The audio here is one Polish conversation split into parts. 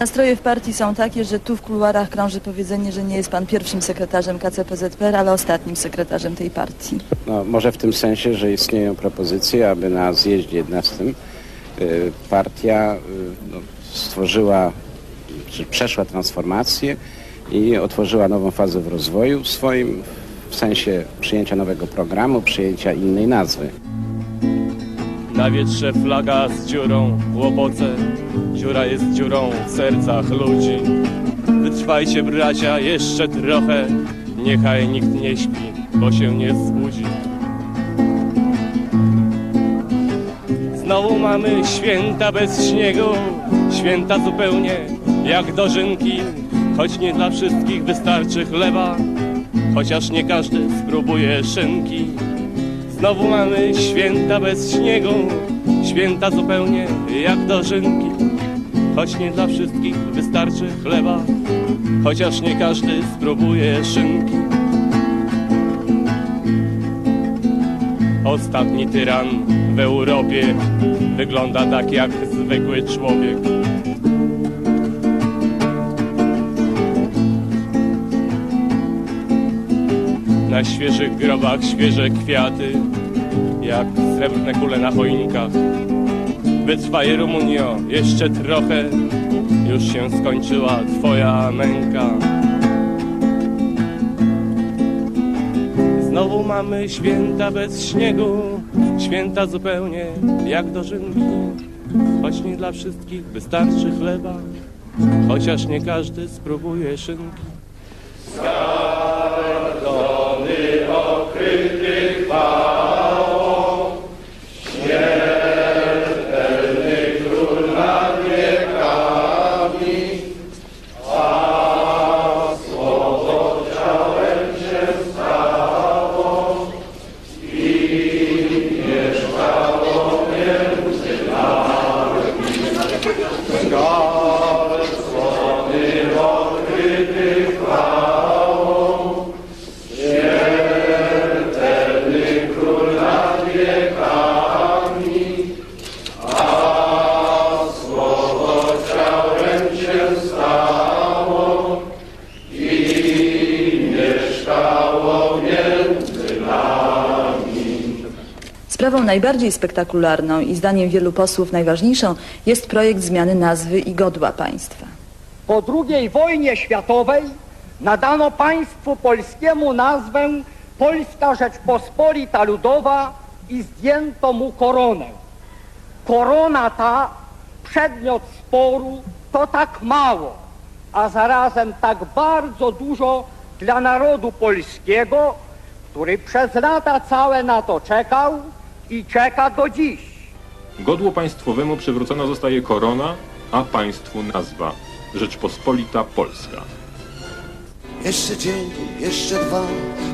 Nastroje w partii są takie, że tu w kuluarach krąży powiedzenie, że nie jest pan pierwszym sekretarzem KCPZPR, ale ostatnim sekretarzem tej partii. No, może w tym sensie, że istnieją propozycje, aby na zjeździe 11 y, partia y, no, stworzyła, czy przeszła transformację i otworzyła nową fazę w rozwoju swoim, w sensie przyjęcia nowego programu, przyjęcia innej nazwy. Na wietrze flaga z dziurą w łopoce. Dziura jest dziurą w sercach ludzi. Wytrwajcie bracia jeszcze trochę. Niechaj nikt nie śpi, bo się nie zbudzi. Znowu mamy święta bez śniegu. Święta zupełnie jak dożynki. Choć nie dla wszystkich wystarczy chleba Chociaż nie każdy spróbuje szynki Znowu mamy święta bez śniegu, święta zupełnie jak dożynki. Choć nie dla wszystkich wystarczy chleba, chociaż nie każdy spróbuje szynki. Ostatni tyran w Europie wygląda tak jak zwykły człowiek. Na świeżych grobach świeże kwiaty, jak srebrne kule na choinkach. Wytrwaj Rumunio, jeszcze trochę, już się skończyła twoja męka. Znowu mamy święta bez śniegu, święta zupełnie jak dożynki. Choć nie dla wszystkich wystarczy chleba, chociaż nie każdy spróbuje szynki. Sprawą najbardziej spektakularną i zdaniem wielu posłów najważniejszą jest projekt zmiany nazwy i godła państwa. Po II wojnie światowej nadano państwu polskiemu nazwę Polska Rzeczpospolita Ludowa i zdjęto mu koronę. Korona ta, przedmiot sporu, to tak mało, a zarazem tak bardzo dużo dla narodu polskiego, który przez lata całe na to czekał i czeka do dziś. Godłu państwowemu przywrócona zostaje korona, a państwu nazwa Rzeczpospolita Polska. Jeszcze dzień, jeszcze dwa,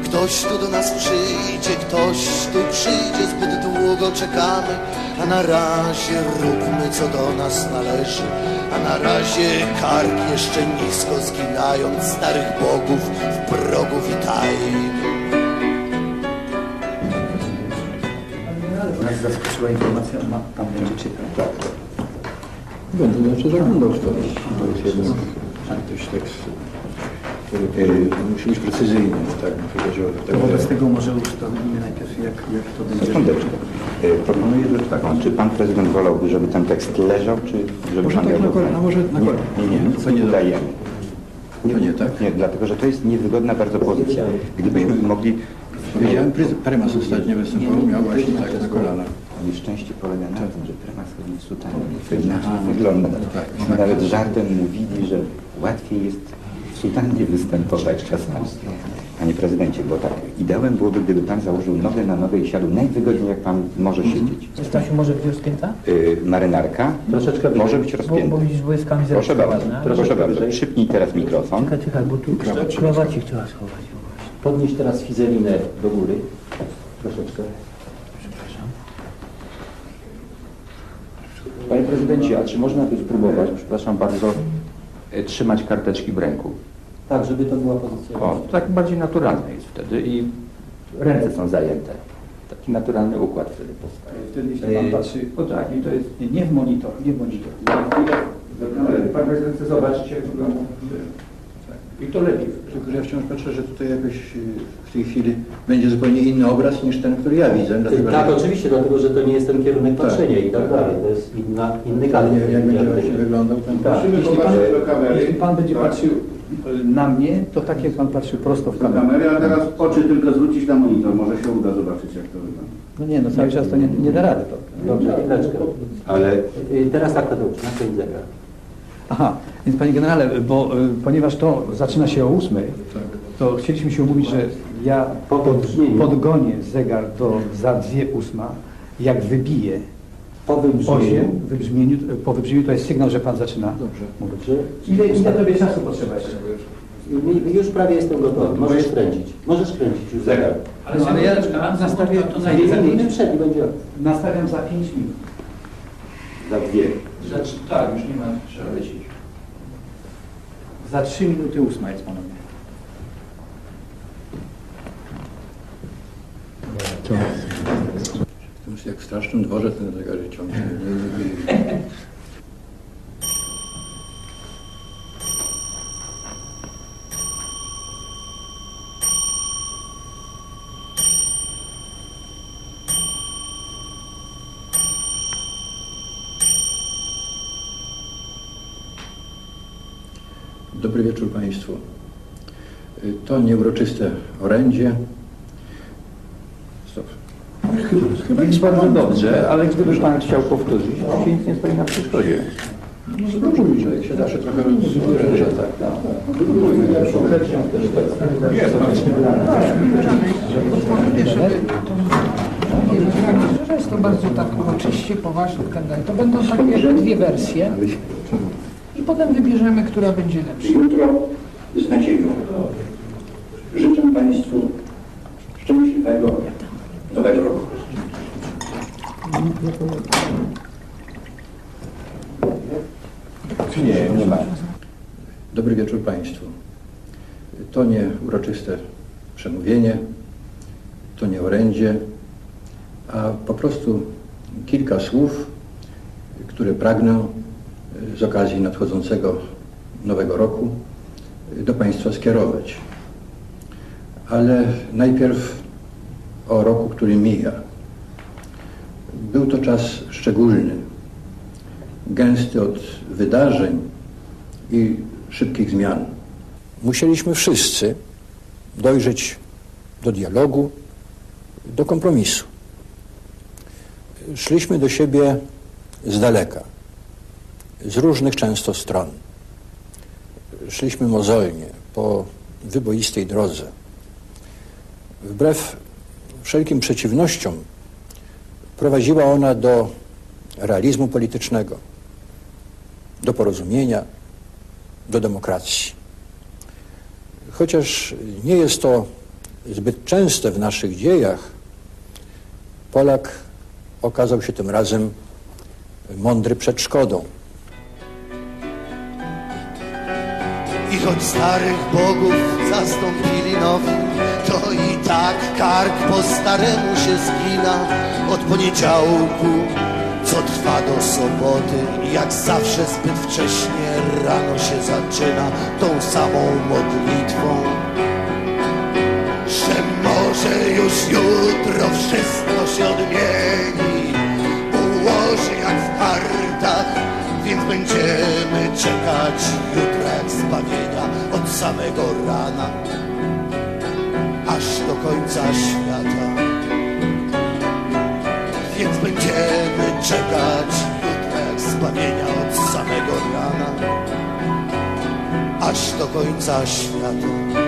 ktoś tu do nas przyjdzie, ktoś tu przyjdzie, zbyt długo czekamy, a na razie róbmy co do nas należy, a na razie kark jeszcze nisko zginając, starych bogów w progu witajmy. Zaskoczyła informacja, ma, pan będzie czytał. Tak, tak. Będę zawsze zaglądał w to. To jest jeden dość tekst, który który musi być precyzyjny, tak, jeśli chodzi o To tak, wobec tego może ustalimy najpierw, jak, jak to będzie. Sekundeczkę. Y, Proponuję rzecz taką, czy pan prezydent wolałby, żeby ten tekst leżał, czy żeby Może pan tak na go- kole- a może na Nie, nie, nie, Co nie udajemy. To nie, tak? Nie, dlatego, że to jest niewygodna bardzo pozycja. Gdybyśmy mogli... Powiedziałem, prez- prymas ostatnio występował, miał właśnie tak na kolanach. Nieszczęście polega na tym, że prymas chodzi w sutannie. To inaczej wygląda. tak. Nawet żartem mówili, że łatwiej jest w sutannie występować czasami. Panie prezydencie, bo tak, ideałem byłoby, gdyby pan założył nogę na nogę i siadł najwygodniej, jak pan może siedzieć. Stasiu, może być rozpięta? Y, marynarka Troszeczkę może być Bo, rozpięta. bo widzisz, bo jest kamizelka Proszę bardzo, proszę bardzo. Przypnij teraz mikrofon. Czekaj, czekaj, bo tu krawacik chciała schować. Podnieś teraz fizelinę do góry. Troszeczkę. Panie prezydencie, a czy można by spróbować, przepraszam bardzo, e, trzymać karteczki w ręku? Tak, żeby to była pozycja. O, to tak bardziej naturalne jest wtedy i ręce są zajęte. Taki naturalny układ wtedy powstaje. Wtedy jeśli pan E, patrzy, O tak, i to jest nie, nie w monitor, nie w monitor. Pan prezydent chce zobaczyć, jak wygląda. I to lepiej. Tylko, że ja wciąż patrzę, że tutaj jakoś y, w tej chwili będzie zupełnie inny obraz niż ten, który ja widzę. Dlatego, Tak, że oczywiście, dlatego że to nie jest ten kierunek Tak. patrzenia i tak dalej. To jest inna, inny nie gatunek. wiem, jak będzie właśnie wyglądał ten Tak. jeśli pan, Jeśli pan będzie patrzył y, na mnie, to tak jak pan patrzył prosto w kamerę. kamery, a teraz oczy tylko zwrócić na monitor. Może się uda zobaczyć, jak to wygląda. No nie, no cały czas to nie, nie da rady. To. Dobrze, chwileczkę. Ale Y, Teraz tak to na swoim zegar. Aha, więc panie generale, bo y, ponieważ to zaczyna się o ósmej, to chcieliśmy się umówić, że ja podgonię zegar do za dwie ósma, jak wybiję Po wybrzmieniu. osiem, wybrzmieniu, po wybrzmieniu to jest sygnał, że pan zaczyna Dobrze. mówić. Ile, ile tobie czasu potrzeba jeszcze? Już prawie jestem gotowy. Możesz kręcić. Możesz kręcić już zegar. No, ale ja nastawię, Dwie minuty przed i będzie. nastawiam za pięć minut. Za dwie. tak, już nie ma, trzeba lecieć. Za trzy minuty ósma jest panowie. To już jak w strasznym dworze ten zegarek ciągnie. Dobry wieczór Państwu. Y, To nieuroczyste orędzie. Stop. Chyba jest bardzo dobrze, ale gdyby pan chciał powtórzyć, to się nic nie stoi na przeszkodzie. Może dobrze mi, że się zawsze trochę że tak. Że jest to bardzo tak uroczyście, poważnie i tak dalej. To będą takie dwie wersje potem wybierzemy, która będzie lepsza. Jutro z nadzieją życzę Państwu szczęśliwego nowego roku. Nie, nie ma. Dobry wieczór Państwu. To nie uroczyste przemówienie, to nie orędzie, a po prostu kilka słów, które pragnę z okazji nadchodzącego nowego roku do Państwa skierować. Ale najpierw o roku, który mija. Był to czas szczególny, gęsty od wydarzeń i szybkich zmian. Musieliśmy wszyscy dojrzeć do dialogu, do kompromisu. Szliśmy do siebie z daleka, z różnych często stron. Szliśmy mozolnie po wyboistej drodze. Wbrew wszelkim przeciwnościom prowadziła ona do realizmu politycznego, do porozumienia, do demokracji. Chociaż nie jest to zbyt częste w naszych dziejach, Polak okazał się tym razem mądry przed szkodą. I choć starych bogów zastąpili nowi, to i tak kark po staremu się zgina. Od poniedziałku, co trwa do soboty. Jak zawsze zbyt wcześnie rano się zaczyna tą samą modlitwą, że może już jutro wszystko się odmieni, ułoży jak w kartach, więc będziemy czekać jak zbawienia od samego rana aż do końca świata. Więc będziemy czekać jak zbawienia od samego rana aż do końca świata.